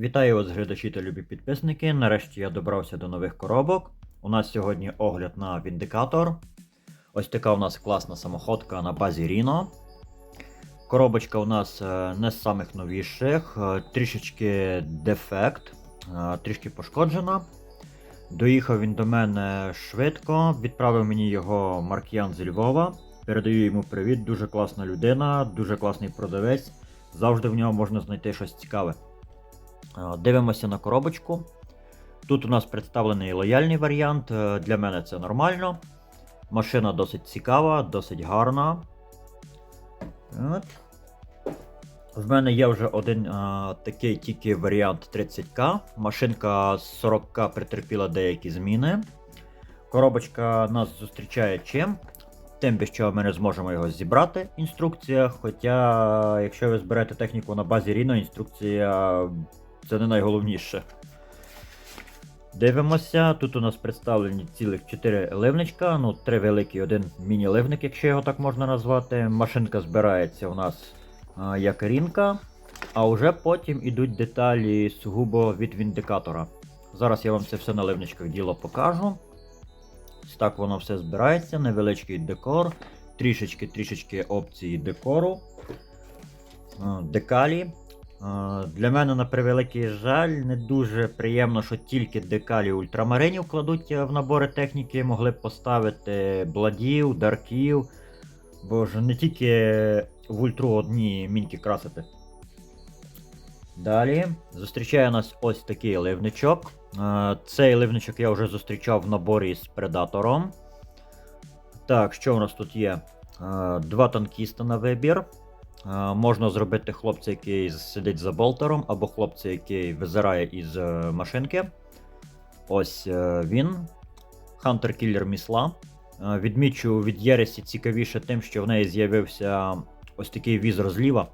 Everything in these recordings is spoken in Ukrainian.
Вітаю вас, глядачі та любі підписники. Нарешті я добрався до нових коробок. У нас сьогодні огляд на Віндикатор. Ось така у нас класна самоходка на базі Rhino. Коробочка у нас е, не з самих новіших, е, трішечки дефект, е, трішки пошкоджена. Доїхав він до мене швидко, відправив мені його Марк'ян зі Львова. Передаю йому привіт, дуже класна людина, дуже класний продавець. Завжди в нього можна знайти щось цікаве. Е, Дивимося на коробочку. Тут у нас представлений лояльний варіант. е, Для мене це нормально. Машина досить цікава, досить гарна. От. В мене є вже один а, такий тільки варіант 30К. Машинка з 40К претерпіла деякі зміни. Коробочка нас зустрічає чим? Тим, без чого ми не зможемо його зібрати. Інструкція. Хоча, якщо ви зберете техніку на базі Rhino, інструкція це не найголовніше. Дивимося, тут у нас представлені цілих 4 ливничка, ну 3 великі, один міні-ливник, якщо його так можна назвати. Машинка збирається у нас а, як рінка, а вже потім ідуть деталі сугубо від віндикатора. Зараз я вам це все на ливничках діло покажу. Ось так воно все збирається, невеличкий декор, трішечки-трішечки опції декору, декалі. А, Для мене, на превеликий жаль, не дуже приємно, що тільки декалі ультрамаринів кладуть е, в набори техніки, могли б поставити бладів, дарків. Бо ж не тільки в ультру одні міньки красити. Далі зустрічає нас ось такий ливничок. Е, Цей ливничок я вже зустрічав в наборі з предатором. Так, що у нас тут є? Е, Два танкіста на вибір. Е, Можна зробити хлопця, який сидить за болтером, або хлопця, який визирає із е, машинки. Ось е, він. Хантер Кіллер Місла. Відмічу від Єресі цікавіше тим, що в неї з'явився ось такий візор зліва.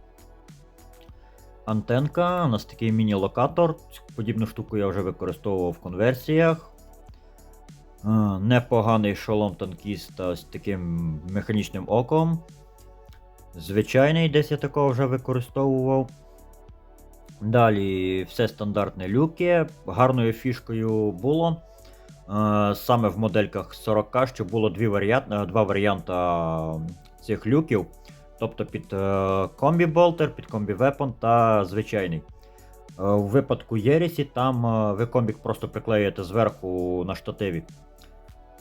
Антенка, у нас такий міні-локатор. Подібну штуку я вже використовував в конверсіях. Непоганий шолом танкіста з таким механічним оком. Звичайний, десь я такого вже використовував. Далі все стандартне люки. Гарною фішкою було. е, Саме в модельках 40К, що було дві варіант, е, два варіанти цих люків. Тобто під е, комбі болтер, під комбі вепон та звичайний. У випадку Єрісі там ви комбік просто приклеюєте зверху на штативі.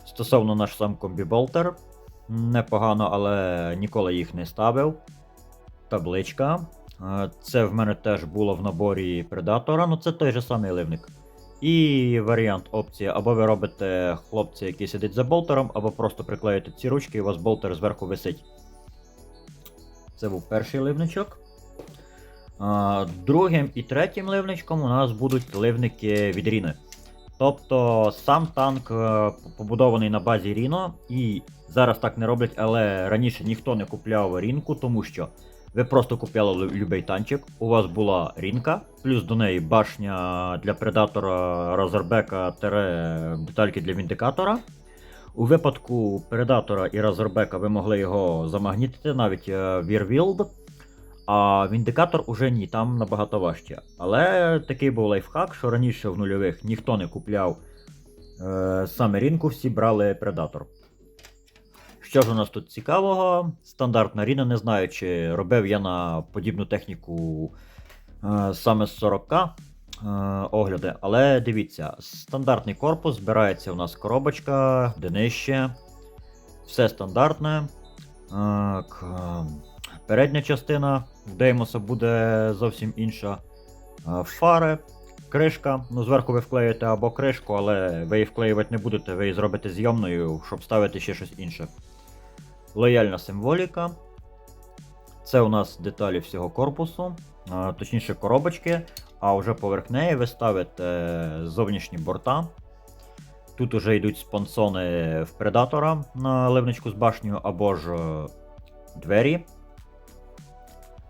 Стосовно наш сам комбі болтер, непогано, але ніколи їх не ставив. Табличка. Е, Це в мене теж було в наборі Предатора, ну це той же самий ливник. І варіант опції, або ви робите хлопця, який сидить за болтером, або просто приклеїте ці ручки, і у вас болтер зверху висить. Це був перший ливничок. Другим і третім ливничком у нас будуть ливники від Ріни. Тобто сам танк е, побудований на базі Ріно, і зараз так не роблять, але раніше ніхто не купляв рінку, тому що ви просто купляли лю- любий танчик, у вас була рінка, плюс до неї башня для предатора Разорбека тере детальки для віндикатора. У випадку Предатора і Разорбека ви могли його замагнітити навіть е, Вірвілд, а Віндикатор уже ні, там набагато важче. Але такий був лайфхак, що раніше в нульових ніхто не купляв е, саме рінку, всі брали Предатор. Що ж у нас тут цікавого? Стандартна ріна, не знаю, чи робив я на подібну техніку е, саме з 40к е, огляди. Але дивіться, стандартний корпус, збирається у нас коробочка, днище. Все стандартне. Е, передня частина в Деймоса буде зовсім інша. Е, Фари, кришка. Ну, зверху ви вклеїте або кришку, але ви її вклеювати не будете, ви її зробите зйомною, щоб ставити ще щось інше. Лояльна символіка. Це у нас деталі всього корпусу, точніше коробочки, а вже поверх неї ви ставите зовнішні борта. Тут уже йдуть спонсони в предатора на ливничку з башнею або ж е, двері.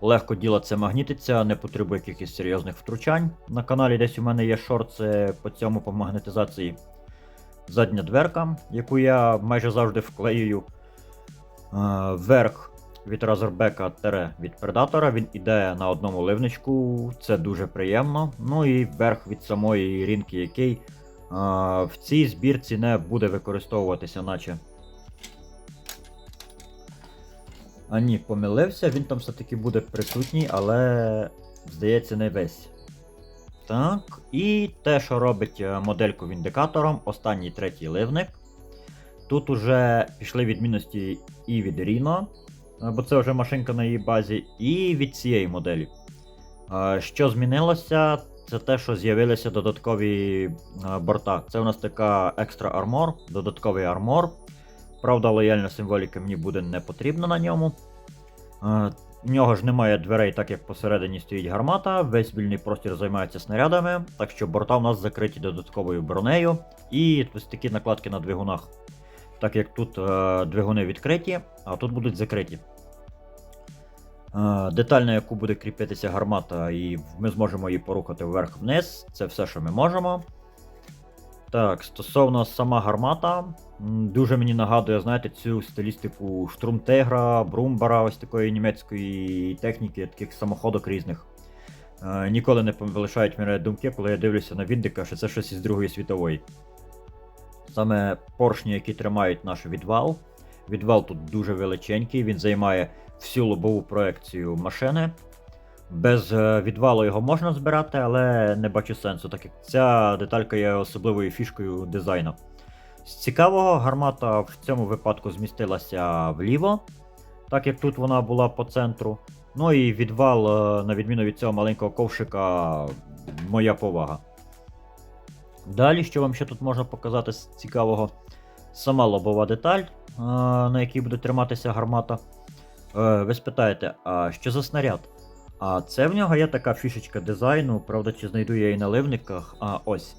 Легко діло це магнітиться, не потребує якихось серйозних втручань. На каналі десь у мене є шорти по цьому по магнетизації. Задня дверка, яку я майже завжди вклеюю. Е, Верх від Razorbacka тере від Predator. Він іде на одному ливничку, це дуже приємно. Ну і верх від самої рінки, який в цій збірці не буде використовуватися, наче. А ні, помилився, він там все-таки буде присутній, але здається не весь. Так, і те, що робить е, модельку віндикатором, останній третій ливник. Тут уже пішли відмінності і від Rhino, е, бо це вже машинка на її базі, і від цієї моделі. Е, Що змінилося, це те, що з'явилися додаткові борта. Це у нас така екстра армор, додатковий армор. Правда, лояльна символіка мені буде не потрібна на ньому. Е, В нього ж немає дверей, так як посередині стоїть гармата, весь вільний простір займається снарядами, так що борта у нас закриті додатковою бронею і ось такі накладки на двигунах. Так як тут е, двигуни відкриті, а тут будуть закриті. Е, деталь, на яку буде кріпитися гармата, і ми зможемо її порухати вверх-вниз. Це все, що ми можемо. Так, стосовно сама гармата, дуже мені нагадує, знаєте, цю стилістику штурмтегра, брумбара, ось такої німецької техніки, таких самоходок різних. Е, ніколи не полишають мене думки, коли я дивлюся на Віндика, що це щось із Другої світової. Саме поршні, які тримають наш відвал. Відвал тут дуже величенький, він займає всю лобову проекцію машини. Без е, відвалу його можна збирати, але не бачу сенсу, так як ця деталька є особливою фішкою дизайну. З цікавого, гармата в цьому випадку змістилася вліво, так як тут вона була по центру. Ну і відвал, е, на відміну від цього маленького ковшика, моя повага. Далі, що вам ще тут можна показати з цікавого? Сама лобова деталь, е, на якій буде триматися гармата. Ви спитаєте, а що за снаряд? А це в нього є така фішечка дизайну, правда, чи знайду я її на ливниках. А ось.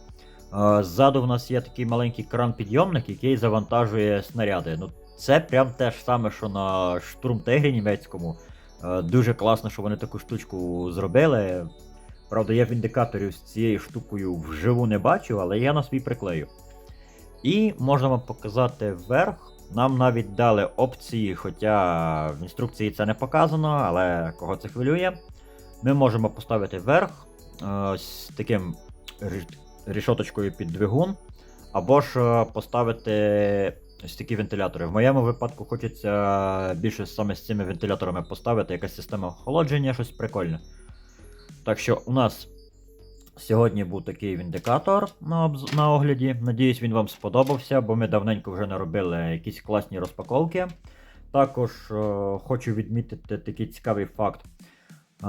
Е, Ззаду в нас є такий маленький кран-підйомник, який завантажує снаряди. Ну, це прям те ж саме, що на штурмтегрі німецькому. Е, Дуже класно, що вони таку штучку зробили. Правда, я в індикаторі з цією штукою вживу не бачу, але я на свій приклею. І можна вам показати вверх. Нам навіть дали опції, хоча в інструкції це не показано, але кого це хвилює. Ми можемо поставити вверх е, з таким рі- рішоточкою під двигун, або ж е, поставити ось такі вентилятори. В моєму випадку хочеться більше саме з цими вентиляторами поставити якась система охолодження, щось прикольне. Так що у нас сьогодні був такий віндикатор на, на огляді. Надіюсь, він вам сподобався, бо ми давненько вже не робили якісь класні розпаковки. Також е, хочу відмітити такий цікавий факт. Е,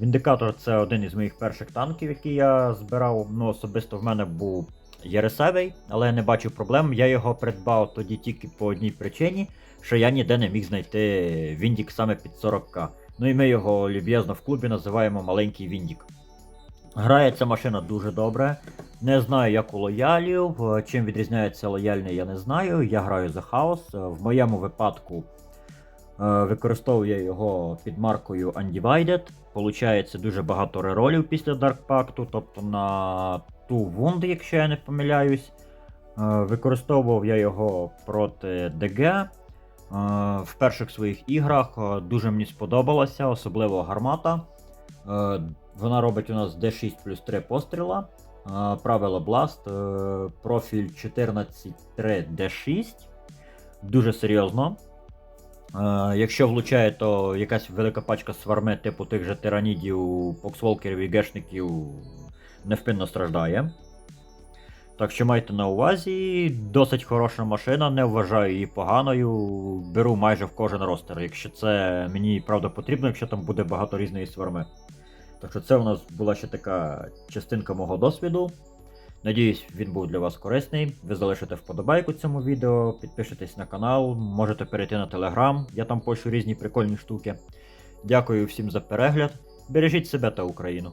Віндикатор це один із моїх перших танків, які я збирав. Ну, особисто в мене був Єресевий, але я не бачу проблем. Я його придбав тоді тільки по одній причині, що я ніде не міг знайти Віндік саме під 40к. Ну і ми його люб'язно в клубі називаємо маленький Віндік. Грає ця машина дуже добре. Не знаю, як у лоялів. Чим відрізняється лояльний, я не знаю. Я граю за хаос. В моєму випадку е, використовую його під маркою Undivided. Получається дуже багато реролів після Dark Pact, тобто на ту вунд, якщо я не помиляюсь. Е, Використовував я його проти ДГ. Е, В перших своїх іграх дуже мені сподобалося, особливо гармата. Вона робить у нас D6 плюс 3 постріла. Правило Blast, е, профіль 14-D6. Дуже серйозно. Е, Якщо влучає, то якась велика пачка сварми, типу тих же тиранідів, поксволкерів і гешників невпинно страждає. Так що майте на увазі, досить хороша машина, не вважаю її поганою. Беру майже в кожен ростер, якщо це мені правда потрібно, якщо там буде багато різної сварми. Так що це у нас була ще така частинка мого досвіду. Надіюсь, він був для вас корисний. Ви залишите вподобайку цьому відео, підпишитесь на канал, можете перейти на телеграм, я там пишу різні прикольні штуки. Дякую всім за перегляд. Бережіть себе та Україну.